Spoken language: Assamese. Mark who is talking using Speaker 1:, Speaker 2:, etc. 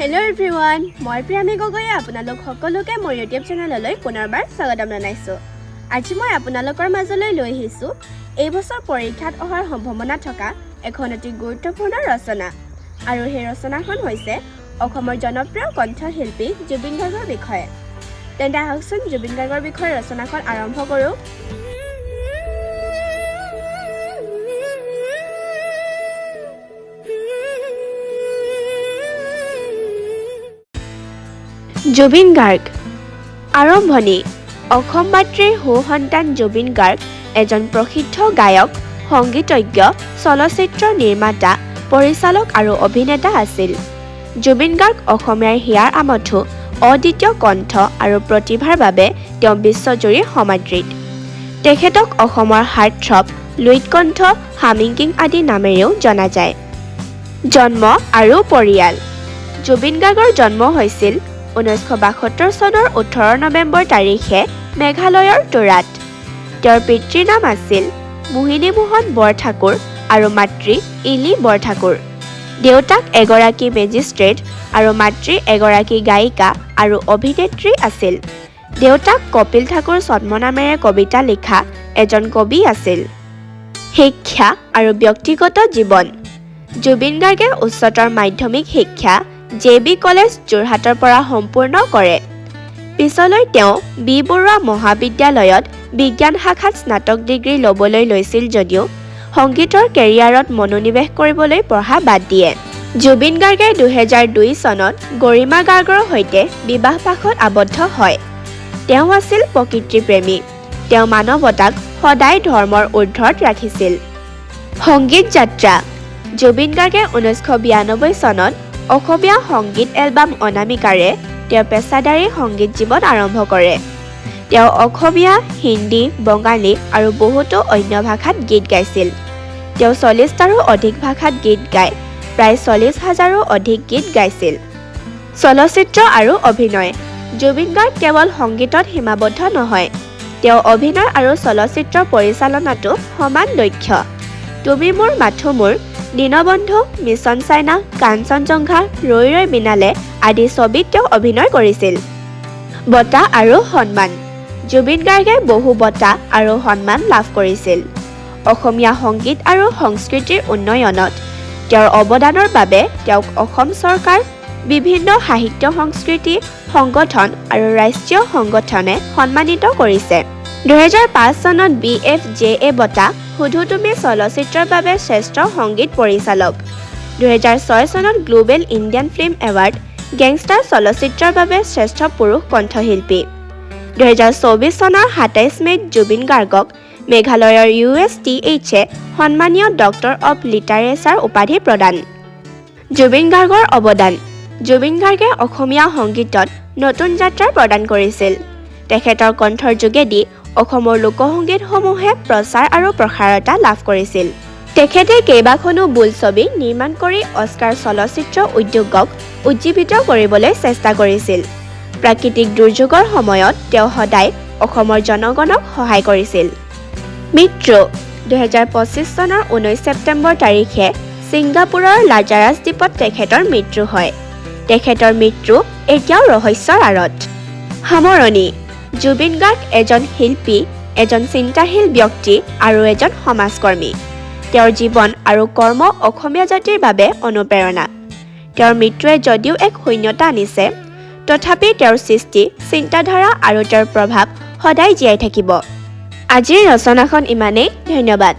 Speaker 1: হেল্ল' এভৰিৱান মই প্ৰিয়ামী গগৈয়ে আপোনালোক সকলোকে মোৰ ইউটিউব চেনেললৈ পুনৰবাৰ স্বাগতম জনাইছোঁ। আজি মই আপোনালোকৰ মাজলৈ লৈ আহিছোঁ এই বছৰ পৰীক্ষাত অহাৰ সম্ভাৱনা থকা এখন অতি গুৰুত্বপূৰ্ণ ৰচনা। আৰু সেই ৰচনাখন হৈছে অসমৰ জনপ্ৰিয় কণ্ঠশিল্পী জুবিন গাৰ্গৰ বিষয়ে। তেন্তে আহকচোন জুবিন গাৰ্গৰ বিষয়ে ৰচনাখন আৰম্ভ কৰোঁ। জুবিন গাৰ্গ। আৰম্ভণি অসম মাতৃৰ সু সন্তান জুবিন গাৰ্গ এজন প্ৰসিদ্ধ গায়ক সংগীতজ্ঞ চলচ্চিত্ৰ নিৰ্মাতা পৰিচালক আৰু অভিনেতা আছিল। জুবিন গাৰ্গ অসমীয়াৰ হিয়াৰ আমঠু অদ্বিতীয় কণ্ঠ আৰু প্ৰতিভাৰ বাবে তেওঁ বিশ্বজুৰি সমাদৃত। তেখেতক অসমৰ হাৰ্টথ্ৰব লুইতকণ্ঠ হামিং কিং আদি নামেৰেও জনা যায়। জন্ম আৰু পৰিয়াল। জুবিন গাৰ্গৰ জন্ম হৈছিল ঊনৈছশ বাসত্তৰ চনৰ ওঠৰ নৱেম্বৰ তাৰিখে মেঘালয়ৰ তুৰাত। তেওঁৰ পিতৃৰ নাম আছিল মোহিনী মোহন বৰঠাকুৰ আৰু মাতৃ ইলি বৰঠাকুৰ। দেউতাক এগৰাকী মেজিষ্ট্ৰেট আৰু মাতৃ এগৰাকী গায়িকা আৰু অভিনেত্ৰী আছিল। দেউতাক কপিল ঠাকুৰ ছদ্মনামেৰে কবিতা লিখা এজন কবি আছিল। শিক্ষা আৰু ব্যক্তিগত জীৱন। জুবিন গাৰ্গে উচ্চতৰ মাধ্যমিক শিক্ষা জে বি কলেজ যোৰহাটৰ পৰা সম্পূৰ্ণ কৰে। পিছলৈ তেওঁ বি বৰুৱা মহাবিদ্যালয়ত বিজ্ঞান শাখাত স্নাতক ডিগ্ৰী ল'বলৈ লৈছিল যদিও সংগীতৰ কেৰিয়াৰত মনোনিৱেশ কৰিবলৈ পঢ়া বাদ দিয়ে। জুবিন গাৰ্গে দুহেজাৰ দুই চনত গৰিমা গাৰ্গৰ সৈতে বিবাহপাশত আবদ্ধ হয়। তেওঁ আছিল প্ৰকৃতিপ্ৰেমী তেওঁ মানৱতাক সদায় ধৰ্মৰ ঊৰ্ধত ৰাখিছিল। সংগীত যাত্ৰা। জুবিন গাৰ্গে ঊনৈছশ বিৰানব্বৈ চনত অসমীয়া সংগীত এলবাম অনামিকাৰে তেওঁৰ পেছাদাৰী সংগীত জীৱন আৰম্ভ কৰে। তেওঁ অসমীয়া হিন্দী বঙালী আৰু বহুতো অন্য ভাষাত গীত গাইছিল। তেওঁ চল্লিছটাৰো অধিক ভাষাত গীত গাই প্ৰায় চল্লিছ হাজাৰো অধিক গীত গাইছিল। চলচ্চিত্ৰ আৰু অভিনয় জুবিন গাৰ্গ কেৱল সংগীতত সীমাবদ্ধ নহয় তেওঁ অভিনয় আৰু চলচ্চিত্ৰ পৰিচালনাতো সমান দক্ষ। তুমি মোৰ মাথো মোৰ দীনবন্ধু মিছন চাইনা কাঞ্চনজংঘা ৰৈ ৰৈ বিনালে আদি ছবিত তেওঁ অভিনয় কৰিছিল। বঁটা আৰু সন্মান। জুবিন গাৰ্গে বহু বঁটা আৰু সন্মান লাভ কৰিছিল। অসমীয়া সংগীত আৰু সংস্কৃতিৰ উন্নয়নত তেওঁৰ অৱদানৰ বাবে তেওঁক অসম চৰকাৰ বিভিন্ন সাহিত্য সংস্কৃতি সংগঠন আৰু ৰাষ্ট্ৰীয় সংগঠনে সন্মানিত কৰিছে। দুহেজাৰ পাঁচ চনত বি এফ জে এ বঁটা সুধো তুমি চলচ্চিত্ৰৰ বাবে শ্ৰেষ্ঠ সংগীত পৰিচালক। দুহেজাৰ ছয় চনত global Indian film award Gangster চলচ্চিত্ৰৰ বাবে শ্ৰেষ্ঠ পুৰুষ কণ্ঠশিল্পী। দুহেজাৰ চৌবিছ চনৰ সাতাইছ মে'ত জুবিন গাৰ্গক মেঘালয়ৰ ইউ এছ টি এইচে সন্মানীয় ডক্টৰ অৱ লিটাৰেচাৰ উপাধি প্ৰদান। জুবিন গাৰ্গৰ অৱদান। জুবিন গাৰ্গে অসমীয়া সংগীতত নতুন যাত্ৰা প্ৰদান কৰিছিল। তেখেতৰ কণ্ঠৰ যোগেদি অসমৰ লোকসংগীতসমূহে প্ৰচাৰ আৰু প্ৰসাৰতা লাভ কৰিছিল। তেখেতে কেইবাখনো বোলছবি নিৰ্মাণ কৰি অস্কাৰ চলচ্চিত্ৰ উদ্যোগক উজ্জীৱিত কৰিবলৈ চেষ্টা কৰিছিল। প্ৰাকৃতিক দুৰ্যোগৰ সময়ত তেওঁ সদায় অসমৰ জনগণক সহায় কৰিছিল। মৃত্যু দুহেজাৰ পঁচিছ চনৰ ঊনৈছ ছেপ্টেম্বৰ তাৰিখে ছিংগাপুৰৰ লাজাৰাছ দ্বীপত তেখেতৰ মৃত্যু হয়। তেখেতৰ মৃত্যু এতিয়াও ৰহস্যৰ আঁৰত। সামৰণি। জুবিন গাৰ্গ এজন শিল্পী এজন চিন্তাশীল ব্যক্তি আৰু এজন সমাজকৰ্মী। তেওঁৰ জীৱন আৰু কৰ্ম অসমীয়া জাতিৰ বাবে অনুপ্ৰেৰণা। তেওঁৰ মৃত্যুৱে যদিও এক শূন্যতা আনিছে তথাপি তেওঁৰ সৃষ্টি চিন্তাধাৰা আৰু তেওঁৰ প্ৰভাৱ সদায় জীয়াই থাকিব। আজিৰ ৰচনাখন ইমানেই ধন্যবাদ।